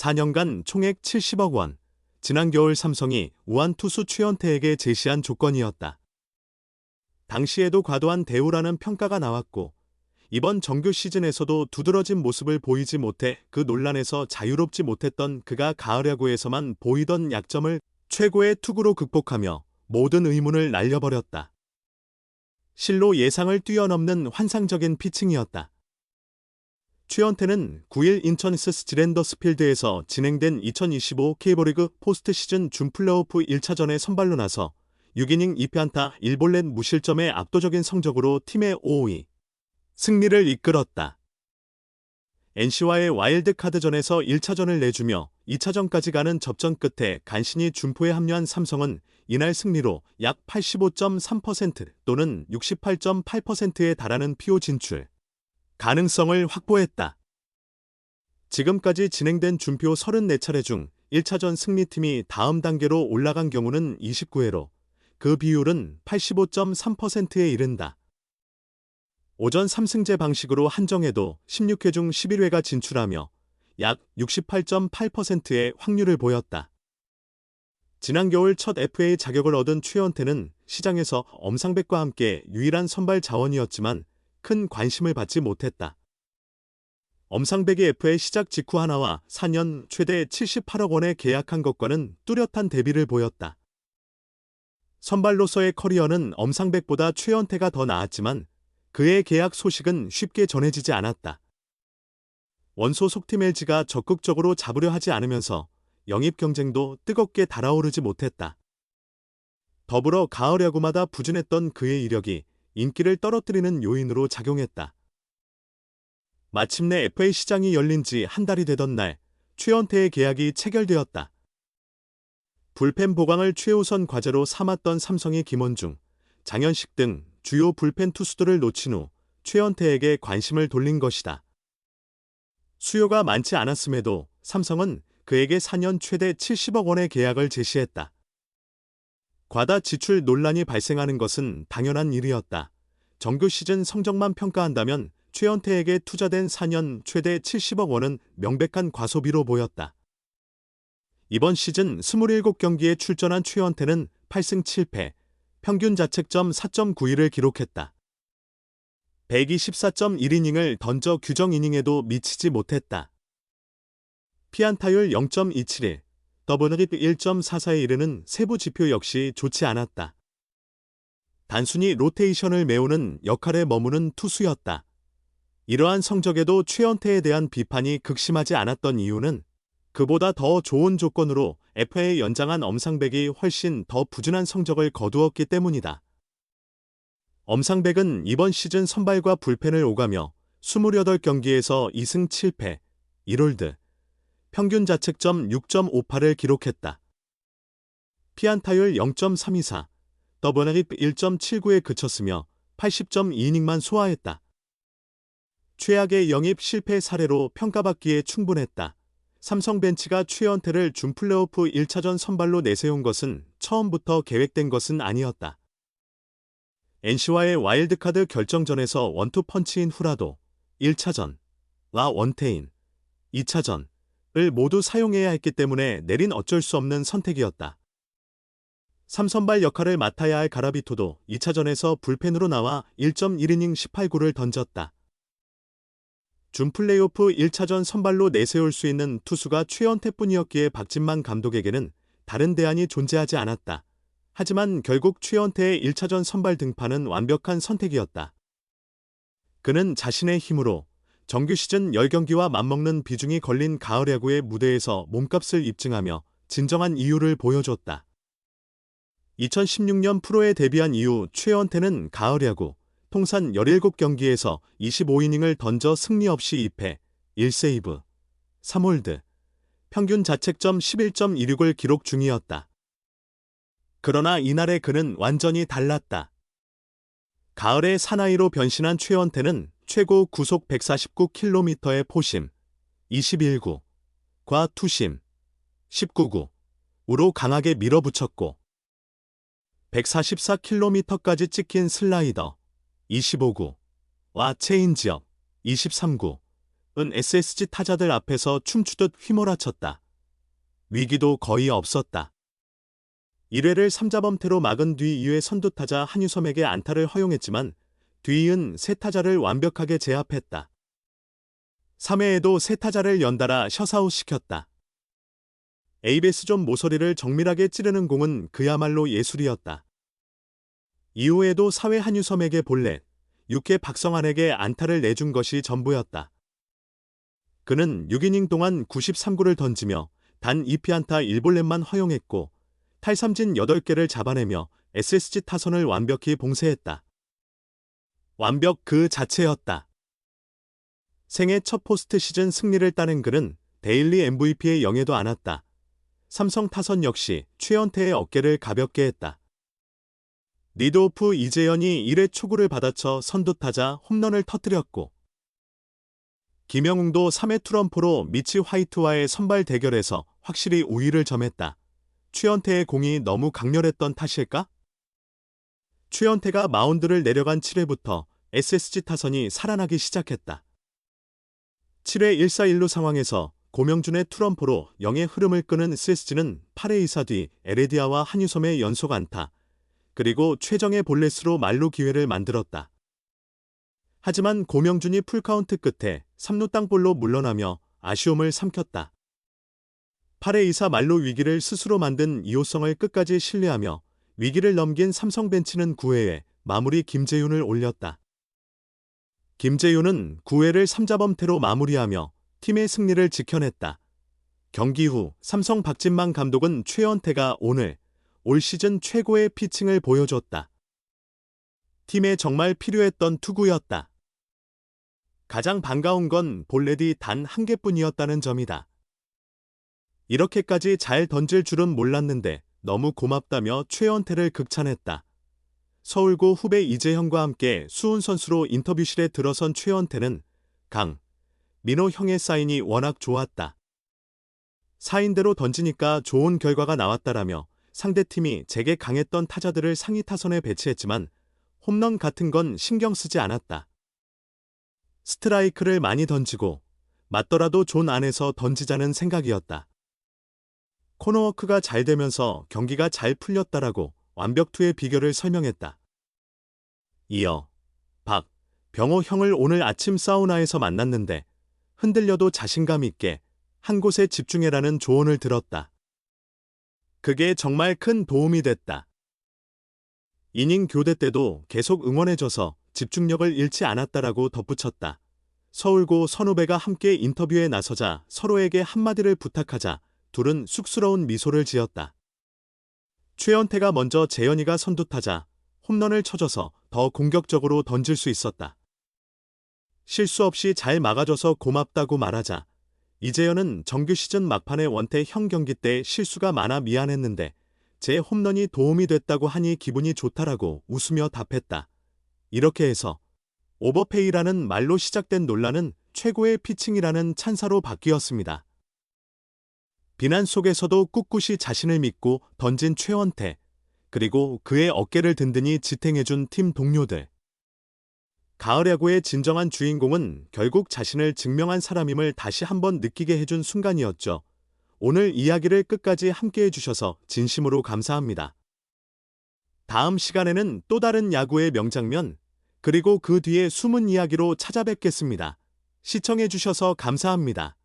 4년간 총액 70억 원. 지난 겨울 삼성이 우한 투수 최현태에게 제시한 조건이었다. 당시에도 과도한 대우라는 평가가 나왔고 이번 정규 시즌에서도 두드러진 모습을 보이지 못해 그 논란에서 자유롭지 못했던 그가 가을 야구에서만 보이던 약점을 최고의 투구로 극복하며 모든 의문을 날려버렸다. 실로 예상을 뛰어넘는 환상적인 피칭이었다. 최현태는 9일 인천 스스지랜더스 필드에서 진행된 2025 케이버리그 포스트 시즌 준 플레이오프 1차전에 선발로 나서 6이닝 2피안타 1볼넷 무실점의 압도적인 성적으로 팀의 5위 승리를 이끌었다. NC와의 와일드카드전에서 1차전을 내주며 2차전까지 가는 접전 끝에 간신히 준포에 합류한 삼성은 이날 승리로 약 85.3% 또는 68.8%에 달하는 피오 진출 가능성을 확보했다. 지금까지 진행된 준표 34차례 중 1차전 승리팀이 다음 단계로 올라간 경우는 29회로 그 비율은 85.3%에 이른다. 오전 3승제 방식으로 한정해도 16회 중 11회가 진출하며 약 68.8%의 확률을 보였다. 지난 겨울 첫 FA 자격을 얻은 최현태는 시장에서 엄상백과 함께 유일한 선발 자원이었지만 큰 관심을 받지 못했다. 엄상백이 FA 시작 직후 하나와 4년 최대 78억 원에 계약한 것과는 뚜렷한 대비를 보였다. 선발로서의 커리어는 엄상백보다 최연태가 더 나았지만 그의 계약 소식은 쉽게 전해지지 않았다. 원소 속팀 LG가 적극적으로 잡으려 하지 않으면서 영입 경쟁도 뜨겁게 달아오르지 못했다. 더불어 가을 야구마다 부진했던 그의 이력이 인기를 떨어뜨리는 요인으로 작용했다. 마침내 FA 시장이 열린 지 한 달이 되던 날 최연태의 계약이 체결되었다. 불펜 보강을 최우선 과제로 삼았던 삼성의 김원중, 장현식 등 주요 불펜 투수들을 놓친 후 최연태에게 관심을 돌린 것이다. 수요가 많지 않았음에도 삼성은 그에게 4년 최대 70억 원의 계약을 제시했다. 과다 지출 논란이 발생하는 것은 당연한 일이었다. 정규 시즌 성적만 평가한다면 최연태에게 투자된 4년 최대 70억 원은 명백한 과소비로 보였다. 이번 시즌 27경기에 출전한 최연태는 8승 7패, 평균 자책점 4.91을 기록했다. 124.1이닝을 던져 규정 이닝에도 미치지 못했다. 피안타율 0.27일, 더블hit 1.44에 이르는 세부 지표 역시 좋지 않았다. 단순히 로테이션을 메우는 역할에 머무는 투수였다. 이러한 성적에도 최연태에 대한 비판이 극심하지 않았던 이유는 그보다 더 좋은 조건으로 FA 연장한 엄상백이 훨씬 더 부진한 성적을 거두었기 때문이다. 엄상백은 이번 시즌 선발과 불펜을 오가며 28경기에서 2승 7패, 1홀드, 평균 자책점 6.58을 기록했다. 피안타율 0.324, 더블hit 1.79에 그쳤으며 80.2이닝만 소화했다. 최악의 영입 실패 사례로 평가받기에 충분했다. 삼성 벤치가 최연태를 준 플레이오프 1차전 선발로 내세운 것은 처음부터 계획된 것은 아니었다. NC와의 와일드카드 결정전에서 원투 펀치인 후라도 1차전, 라 원테인, 2차전, 을 모두 사용해야 했기 때문에 내린 어쩔 수 없는 선택이었다. 삼선발 역할을 맡아야 할 가라비토도 2차전에서 불펜으로 나와 1.1이닝 18구를 던졌다. 준 플레이오프 1차전 선발로 내세울 수 있는 투수가 최연태뿐이었기에 박진만 감독에게는 다른 대안이 존재하지 않았다. 하지만 결국 최연태의 1차전 선발 등판은 완벽한 선택이었다. 그는 자신의 힘으로 정규 시즌 10경기와 맞먹는 비중이 걸린 가을 야구의 무대에서 몸값을 입증하며 진정한 이유를 보여줬다. 2016년 프로에 데뷔한 이후 최연태는 가을 야구 통산 17경기에서 25이닝을 던져 승리 없이 2패, 1세이브, 3홀드, 평균 자책점 11.26을 기록 중이었다. 그러나 이날의 그는 완전히 달랐다. 가을의 사나이로 변신한 최연태는 최고 구속 149km의 포심 21구, 과 투심 19구으로 강하게 밀어붙였고 144km까지 찍힌 슬라이더 25구, 와 체인지업 23구, SSG 타자들 앞에서 춤추듯 휘몰아쳤다. 위기도 거의 없었다. 1회를 3자범퇴로 막은 뒤 2회 선두타자 한유섬에게 안타를 허용했지만 뒤이은 세 타자를 완벽하게 제압했다. 3회에도 세 타자를 연달아 셔사웃 시켰다. 에이베스 좀 모서리를 정밀하게 찌르는 공은 그야말로 예술이었다. 이후에도 4회 한유섬에게 볼넷, 6회 박성환에게 안타를 내준 것이 전부였다. 그는 6이닝 동안 93구를 던지며 단 2피안타 1볼넷만 허용했고 탈삼진 8개를 잡아내며 SSG 타선을 완벽히 봉쇄했다. 완벽 그 자체였다. 생애 첫 포스트 시즌 승리를 따낸 그는 데일리 MVP에 영예도 않았다. 삼성 타선 역시 최연태의 어깨를 가볍게 했다. 리드오프 이재현이 1회 초구를 받아쳐 선두타자 홈런을 터뜨렸고 김영웅도 3회 투런포로 미치 화이트와의 선발 대결에서 확실히 우위를 점했다. 최연태의 공이 너무 강렬했던 탓일까? 최연태가 마운드를 내려간 7회부터 SSG 타선이 살아나기 시작했다. 7회 1사 1루 상황에서 고명준의 투런포로 영의 흐름을 끄는 SSG는 8회 2사 뒤 에레디아와 한유섬의 연속 안타, 그리고 최정의 볼넷으로 말로 기회를 만들었다. 하지만 고명준이 풀카운트 끝에 3루 땅볼로 물러나며 아쉬움을 삼켰다. 8회 2사 말로 위기를 스스로 만든 이호성을 끝까지 신뢰하며 위기를 넘긴 삼성 벤치는 9회에 마무리 김재윤을 올렸다. 김재윤은 9회를 3자범퇴로 마무리하며 팀의 승리를 지켜냈다. 경기 후 삼성 박진만 감독은 최연태가 오늘 올 시즌 최고의 피칭을 보여줬다. 팀에 정말 필요했던 투구였다. 가장 반가운 건 볼넷이 단 한 개뿐이었다는 점이다. 이렇게까지 잘 던질 줄은 몰랐는데 너무 고맙다며 최연태를 극찬했다. 서울고 후배 이재형과 함께 수훈 선수로 인터뷰실에 들어선 최연태는 강, 민호 형의 사인이 워낙 좋았다. 사인대로 던지니까 좋은 결과가 나왔다라며 상대팀이 제게 강했던 타자들을 상위 타선에 배치했지만 홈런 같은 건 신경 쓰지 않았다. 스트라이크를 많이 던지고 맞더라도 존 안에서 던지자는 생각이었다. 코너워크가 잘 되면서 경기가 잘 풀렸다라고 완벽투의 비결을 설명했다. 이어 박, 병호 형을 오늘 아침 사우나에서 만났는데 흔들려도 자신감 있게 한 곳에 집중해라는 조언을 들었다. 그게 정말 큰 도움이 됐다. 이닝 교대 때도 계속 응원해줘서 집중력을 잃지 않았다라고 덧붙였다. 서울고 선후배가 함께 인터뷰에 나서자 서로에게 한마디를 부탁하자 둘은 쑥스러운 미소를 지었다. 최연태가 먼저 재현이가 선두타자 홈런을 쳐줘서 더 공격적으로 던질 수 있었다. 실수 없이 잘 막아줘서 고맙다고 말하자 이재현은 정규 시즌 막판의 원태 형 경기 때 실수가 많아 미안했는데 제 홈런이 도움이 됐다고 하니 기분이 좋다라고 웃으며 답했다. 이렇게 해서 오버페이라는 말로 시작된 논란은 최고의 피칭이라는 찬사로 바뀌었습니다. 비난 속에서도 꿋꿋이 자신을 믿고 던진 최원태, 그리고 그의 어깨를 든든히 지탱해준 팀 동료들. 가을 야구의 진정한 주인공은 결국 자신을 증명한 사람임을 다시 한번 느끼게 해준 순간이었죠. 오늘 이야기를 끝까지 함께 해 주셔서 진심으로 감사합니다. 다음 시간에는 또 다른 야구의 명장면, 그리고 그 뒤에 숨은 이야기로 찾아뵙겠습니다. 시청해 주셔서 감사합니다.